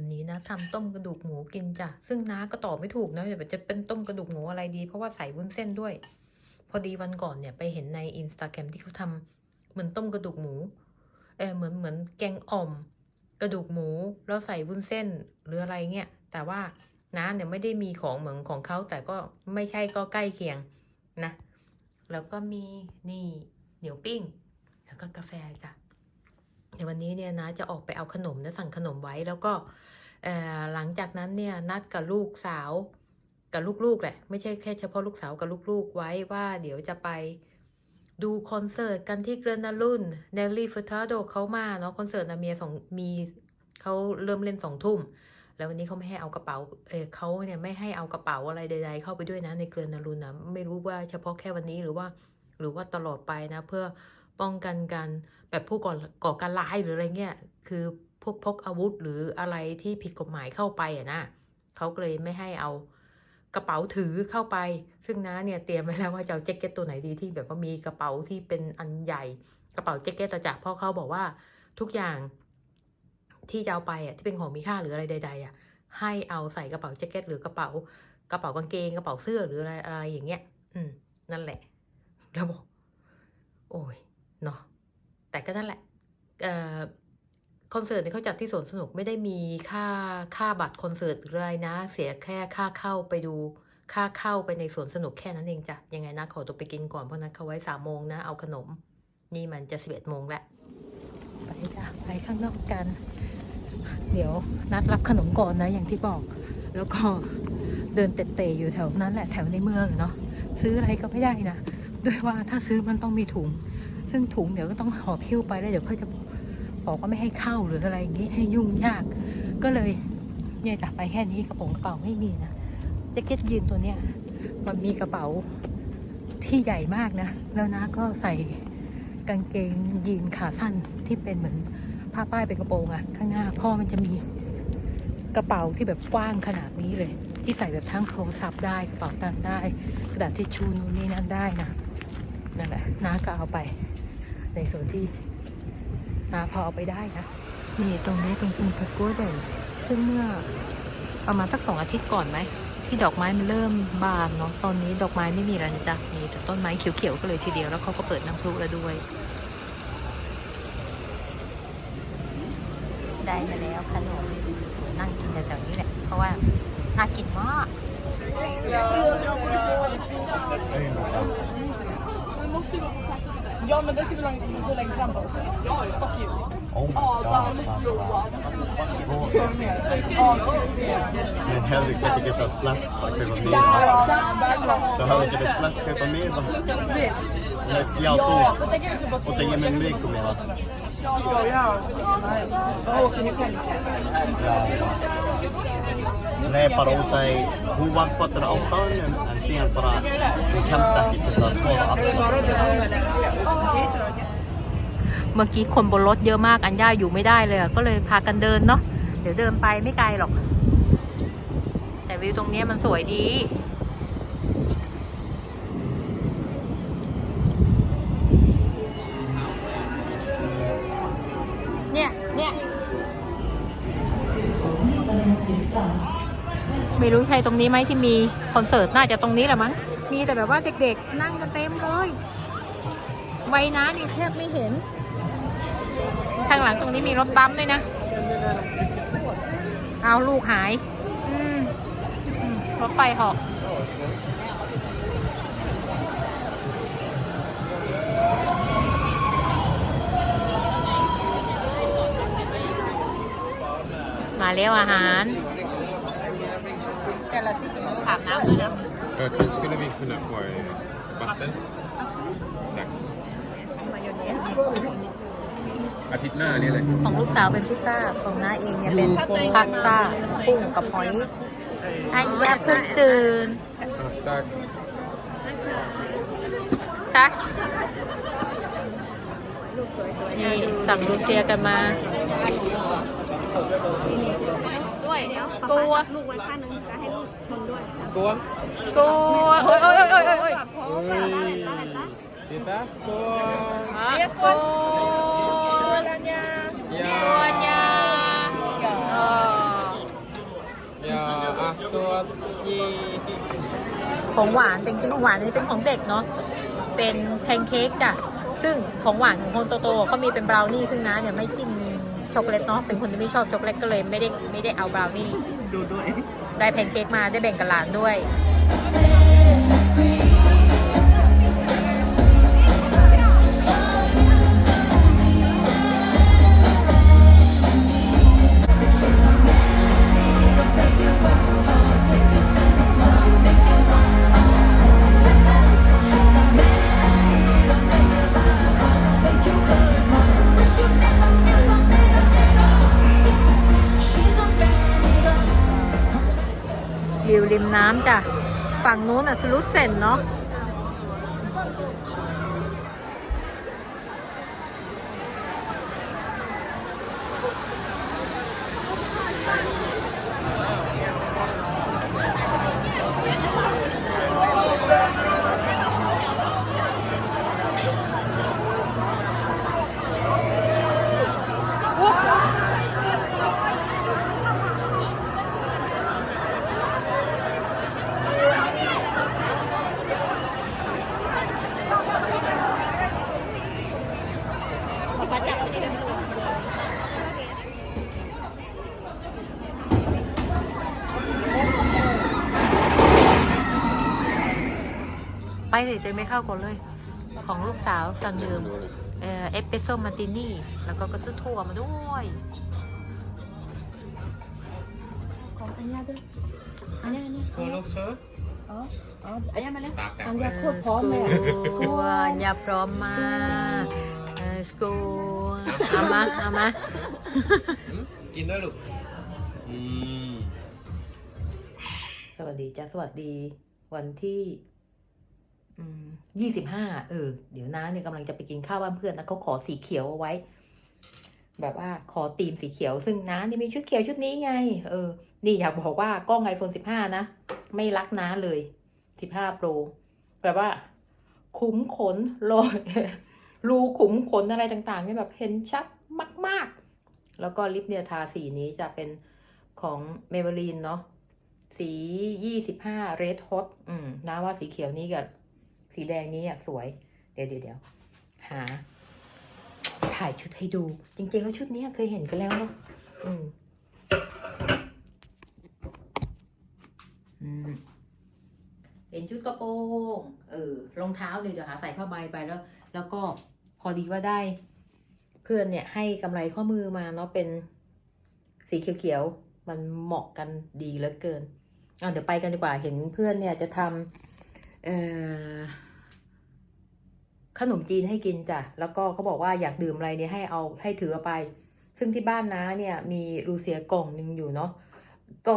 วันนี้นะทำต้มกระดูกหมูกินจ้ะซึ่งน้าก็ตอบไม่ถูกนะจะเป็นต้มกระดูกหมูอะไรดี เพราะว่าใส่วุ้นเส้นด้วย พอดีวันก่อนเนี่ยไปเห็นในอินสตาแกรมที่เขาทำเหมือนต้มกระดูกหมูเออเหมือนเหมือนแกงอ่อม กระดูกหมูแล้วใส่วุ้นเส้นหรืออะไรเงี้ยแต่ว่าน้าเนี่ยไม่ได้มีของเหมือนของเขาแต่ก็ไม่ใช่ก็ใกล้เคียงนะแล้วก็มีนี่เหนียวปิ้ง แล้วก็กาแฟจ้ะ เดี๋ยววันนี้เนี่ยนะจะออกไปเอาขนมนะสั่งขนมไว้แล้วก็หลังจากนั้นเนี่ยนัดกับลูกสาวกับลูกๆแหละไม่ใช่แค่เฉพาะลูกสาวกับลูกๆไว้ว่าเดี๋ยวจะไปดูคอนเสิร์ตกันที่เกรนารุ่นเนลลี่ฟูทาโดเขามาเนาะคอนเสิร์ตนะเมียสองมีเขาเริ่มเล่นสองทุ่ม แล้ววันนี้เขาไม่ให้เอากระเป๋าเออเขาเนี่ยไม่ให้เอากระเป๋าอะไรใด ๆ เข้าไปด้วยนะในเกลนารุ่นนะไม่รู้ว่าเฉพาะแค่วันนี้หรือว่า หรือว่าตลอดไปนะเพื่อ ป้องกันการแบบผู้ก่อก่อการร้ายหรืออะไรเงี้ยคือพวกพกอาวุธหรืออะไรที่ผิดกฎหมายเข้าไปอะนะเขาก็เลยไม่ให้เอากระเป๋าถือเข้าไป ซึ่งน้าเนี่ยเตรียมไว้แล้วว่าจะเอาแจ็คเก็ตตัวไหนดีที่แบบว่ามีกระเป๋าที่เป็นอันใหญ่ กระเป๋าแจ็คเก็ตจ้ะเพราะเขาบอกว่าทุกอย่างที่จะเอาไปอะที่เป็นของมีค่าหรืออะไรใด ๆอะให้เอาใส่กระเป๋าแจ็คเก็ตหรือกระเป๋ากระเป๋ากางเกงกระเป๋าเสื้อหรืออะไรอะไรอย่างเงี้ย อืม นั่นแหละ แล้วบอก โอ้ย เนาะแต่ก็นั่นแหละออคอนเสิร์ตเนี่เขาจัดที่สวนสนุกไม่ได้มีค่าค่าบัตรคอนเสิร์ตหรืออะไรนะ เสียแค่ค่าเข้าไปดูค่าเข้าไปในสวนสนุกแค่นั้นเองจ้ะยังไงนะขอตัวไปกินก่อนเพราะนั้นเขาไว้สามโมงนะเอาขนม นี่มันจะสิบเอ็ดโมงแล้วไปจ้ะไปข้างนอกกัน เดี๋ยวนัดรับขนมก่อนนะอย่างที่บอก แล้วก็เดินเตะๆอยู่แถวนั้นแหละแถวในเมืองเนาะซื้ออะไรก็ไม่ได้นะด้วยว่าถ้าซื้อมันต้องมีถุง ซึ่งถุงเดี๋ยวก็ต้องหอบหิ้วไปแล้วเดี๋ยวเขาจะบอกว่าไม่ให้เข้าหรืออะไรอย่างนี้ให้ยุ่งยาก ก็เลยเนี่ยจากไปแค่นี้กระโปรงกระเป๋าไม่มีนะแจ็คเก็ตยีนตัวเนี้ยมันมีกระเป๋าที่ใหญ่มากนะ แล้วนะก็ใส่กางเกงยีนขาสั้นที่เป็นเหมือนผ้าป้ายเป็นกระโปรงอะข้างหน้าพ่อมันจะมีกระเป๋าที่แบบกว้างขนาดนี้เลย ที่ใส่แบบทั้งโทรศัพท์ได้กระเป๋าตังค์ได้ กระดาษทิชชู่นู่นนี่นั่นได้นะ นั่นแหละน้าก็เอาไปในส่วนที่น้าพอเอาไปได้นะนี่ตรงนี้ตรงคุณพกัวเด่นซึ่งเมื่อประมาณสักสองอาทิตย์ก่อนไหมที่ดอกไม้มันเริ่มบานเนาะตอนนี้ดอกไม้ไม่มีแล้วนะจ๊ะมีแต่ต้นไม้เขียวๆก็เลยทีเดียวแล้วเขาก็เปิดน้ำพุแล้วด้วย ได้มาแล้วขนมนั่งกินแถวๆนี้แหละเพราะว่าน่ากินมาก vi måste gå på plats. Ja men det ska vi långt, så länge fram på också. Ja, ja. Fuck you. Oh Adam, Johan. Men Henrik, jag tycker att Slack har klivit ner. Det här är det Slack har klivit ner. Ja, fast Jag kan ju inte vara två. Och tänk om en vecka kommer jag. Ja, ja. Då åker ni själva. Ja, ja. Själv. Nee, paroota ei huuvarpatella austaan en siihen para kämstäkin tässä skåla. เมื่อกี้คนบนรถเยอะมากอันย่าอยู่ไม่ได้เลยอะก็เลยพากันเดินเนาะเดี๋ยวเดินไปไม่ไกลหรอก แต่วิวตรงเนี้ยมันสวยดี ไม่รู้ใช่ตรงนี้ไหมที่มีคอนเสิร์ตน่าจะตรงนี้แหละมั้งมีแต่แบบว่าเด็กๆ นั่งกันเต็มเลยไว้นะนี่แทบไม่เห็น ข้างหลังตรงนี้มีรถบัมป์ด้วยนะ เอาลูกหาย อืมอืมรถไฟเหาะมาแล้วอาหาร แต่ละสิถึงจะถามน้ำด้วยนะ Ökning skulle vi kunna få i vatten. Tack. อาทิตย์หน้านี่เลย ของลูกสาวเป็นพิซซ่า ของน้าเองเนี่ยเป็นพาสต้ากุ้งกับหอยอันยาเพิ่งตื่น Tack. จ้ะนี่สั่งลูเซียกันมา ด้วยตัวลูกไว้ข้างนึงจะให้ลูกชนด้วย Skål! ตัวโอ้ยโอ้ยโอ้ยโอ้ยโอ้ย Vänta, vänta, vänta. Titta! Skål! ตัว Ja! ตัวยาอ๋อของหวานจริงๆของหวานนี่เป็นของเด็กเนาะ เป็นแพนเค้กจ้ะ ซึ่งของหวานของคนโตๆเขามีเป็นบราวนี่ซึ่งน้าเนี่ยไม่กิน ช็อกโกแลตเนาะเป็นคนที่ไม่ชอบช็อกโกแลตก็เลยไม่ได้ไม่ได้เอาบราวนี่ดูด้วยได้แพนเค้กมาได้แบ่งกับหลานด้วย วิวริมน้ำจ้ะ ฝั่งนู้นอะสลุดเซนเนาะ สิเต็ไม่เข้าก่อนเลย ของลูกสาวตอนดื่มเอ่อเอสเปรสโซ่มาตินี่ แล้วก็ก็ซื้อถั่วมาด้วยของอันยาด้วยอันยาอันยา Skål också. อ๋ออ๋ออันยามาเลย Tack. อันยาโคตรพร้อมเลยอะสกูอันยาพร้อมมากเอ่อสกูเอามาเอามากินด้วยลูก Mm. สวัสดีจ้าสวัสดีวันที่ ยี่สิบห้าเออ เดี๋ยวน้าเนี่ยกำลังจะไปกินข้าวบ้านเพื่อนนะเขาขอสีเขียวเอาไว้ แบบว่าขอธีมสีเขียว ซึ่งน้าเนี่ยมีชุดเขียวชุดนี้ไง เออ นี่อยากบอกว่ากล้องไอโฟนสิบห้านะ ไม่รักน้าเลยสิบห้าโปรแบบว่า ขุมขนรอยรูขุมขนอะไรต่างๆเนี่ยแบบเห็นชัดมาก ๆ แล้วก็ลิปเนี่ยทาสีนี้จะเป็นของเมเบลีนเนาะสียี่สิบห้าเรดฮอตอืมน้าว่าสีเขียวนี้กับ สีแดงนี้อะสวยเดี๋ยวเดี๋ยวเดี๋ยวหา ถ่ายชุดให้ดู จริงๆ แล้วชุดนี้เคยเห็นกันแล้วเนาะอืมอืมเป็นชุดกระโปรงเออรองเท้าเลยเดี๋ยวหาใส่ผ้าใบไปแล้ว แล้วก็พอดีว่าได้ เพื่อนเนี่ยให้กำไรข้อมือมาเนาะเป็นสีเขียวๆ มันเหมาะกันดีเหลือเกินอะเดี๋ยวไปกันดีกว่า เห็นเพื่อนเนี่ยจะทำเอ่อ ขนมจีนให้กินจ้ะ แล้วก็เขาบอกว่าอยากดื่มอะไรเนี่ยให้เอาให้ถือไป ซึ่งที่บ้านน้าเนี่ยมีรูเซียกล่องหนึ่งอยู่เนาะ ก็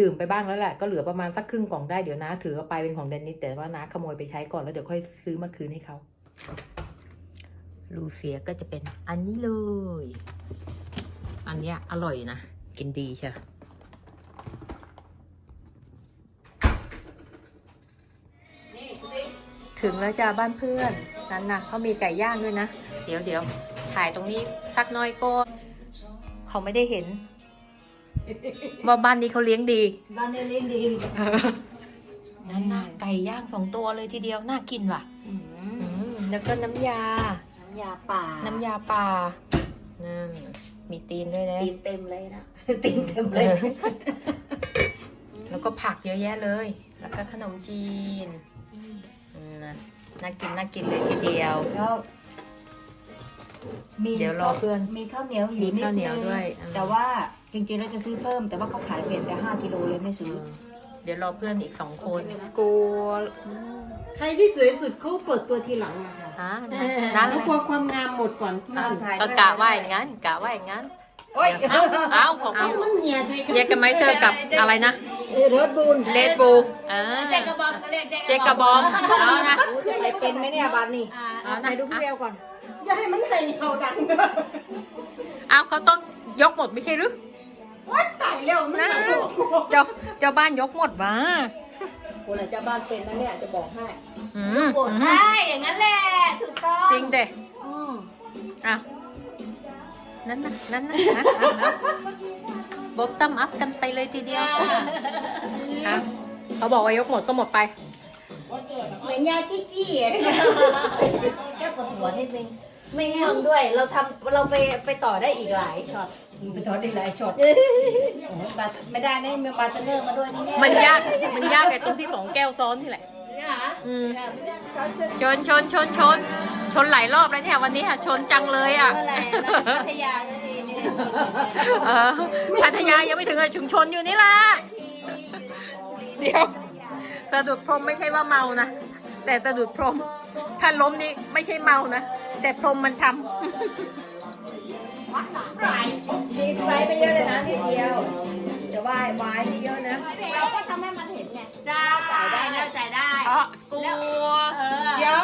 ดื่มไปบ้างแล้วแหละ ก็เหลือประมาณสักครึ่งกล่องได้ เดี๋ยวน้าถือไปเป็นของเดนนิสแต่ว่าน้าขโมยไปใช้ก่อนแล้วเดี๋ยวค่อยซื้อมาคืนให้เขาลูเซียก็จะเป็นอันนี้เลย อันเนี้ยอร่อยนะ กินดีใช่ ถึงแล้วจ้าบ้านเพื่อนนั่นนะเขามีไก่ย่างด้วยนะ เดี๋ยวเดี๋ยวถ่ายตรงนี้สักหน้อยก็เขาไม่ได้เห็นว่าบ้านนี้เขาเลี้ยงดี บ้านเนี่ยเลี้ยงดีนั่นนะไก่ย่างสองตัวเลยทีเดียวน่ากินว่ะอืมแล้วก็น้ำยา น้ำยาป่า น้ำยาป่านั่นมีตีนด้วยนะตีนเต็มเลยนะตีนเต็มเลย แล้วก็ผักเยอะแยะเลย แล้วก็ขนมจีนอืม นะน่ากินน่ากินเลยทีเดียว แล้วมีเดี๋ยวรอเพื่อนมีข้าวเหนียวอยู่มีข้าวเหนียวดงด้วยอ่าแต่ว่าจริงๆเราจะซื้อเพิ่มแต่ว่าเขาขายเปลี่ยนแต่ห้ากิโลเลยไม่ซื้อ เดี๋ยวรอเพื่อนอีกสองคนสกูลใครที่สวยสุดเขาเปิดตัวทีหลังอะค่ะฮะนั่นแล้วกลัวความงามหมดก่อนที่อ่าอื่นถ่ายก็กะว่าอย่างนั้นกะว่าอย่างนั้นโอ้ยเอ้าเอ้าของเอามันเหี่ยใส่กันเยกกันไมเซอร์กับอะไรนะ รถบูนเลดบูอ่าแจกกระบอกเขาเรียกเจกกระบองเอานะจะไปเป็นไหมเนี่ยบ้านนี่เอานะไปดูพี่เบลก่อน อย่าให้มันให้เขาดังนะเอาเขาต้องยกหมดไม่ใช่หรือตายแล้วมันนะตายแล้วเจ้าเจ้าบ้านยกหมดมาคนไหนเจ้าบ้านเป็นนะเนี่ยจะบอกให้อืมโอ้อืมใช่อย่างนั้นแหละถูกต้องจริงเด้อืมอะนั่นนะนั่นนะนะนะ บอบตั้มอัพกันไปเลยทีเดียวเฮะเขาบอกว่ายกหมดก็หมดไป เหมือนยาจี้จี้อะแค่ปวดหัวนิดนึง ไม่ง่วงด้วย เราทำเราไปไปต่อได้อีกหลายช็อตไปถอดได้หลายช็อตบัตรไม่ได้นะมีบาร์เทนเนอร์มาด้วยนี่มันยาก มันยากไอ้ตรงที่สองแก้วซ้อนที่แหละ เนี่ยเหรออืมช็อตชนชนชนชนชนหลายรอบแล้วเนี่ยวันนี้ค่ะชนจังเลยอะ เมื่อไหร่เราพัทยาก็ดีไม่ได้ชน เออพัทยายังไม่ถึงเลยชุมชนอยู่นี่ล่ะ เดี๋ยว สะดุดพรมไม่ใช่ว่าเมานะ แต่สะดุดพรม ถ้าล้มนี่ไม่ใช่เมานะ แต่พรมมันทำชีสไปไปเยอะเลยนะทีเดียวจะวายวายเยอะนะ เราก็ทำให้มันเห็นไงจ้าจ่ายได้แล้วจ่ายได้ อ๋อสกูเดี๋ยว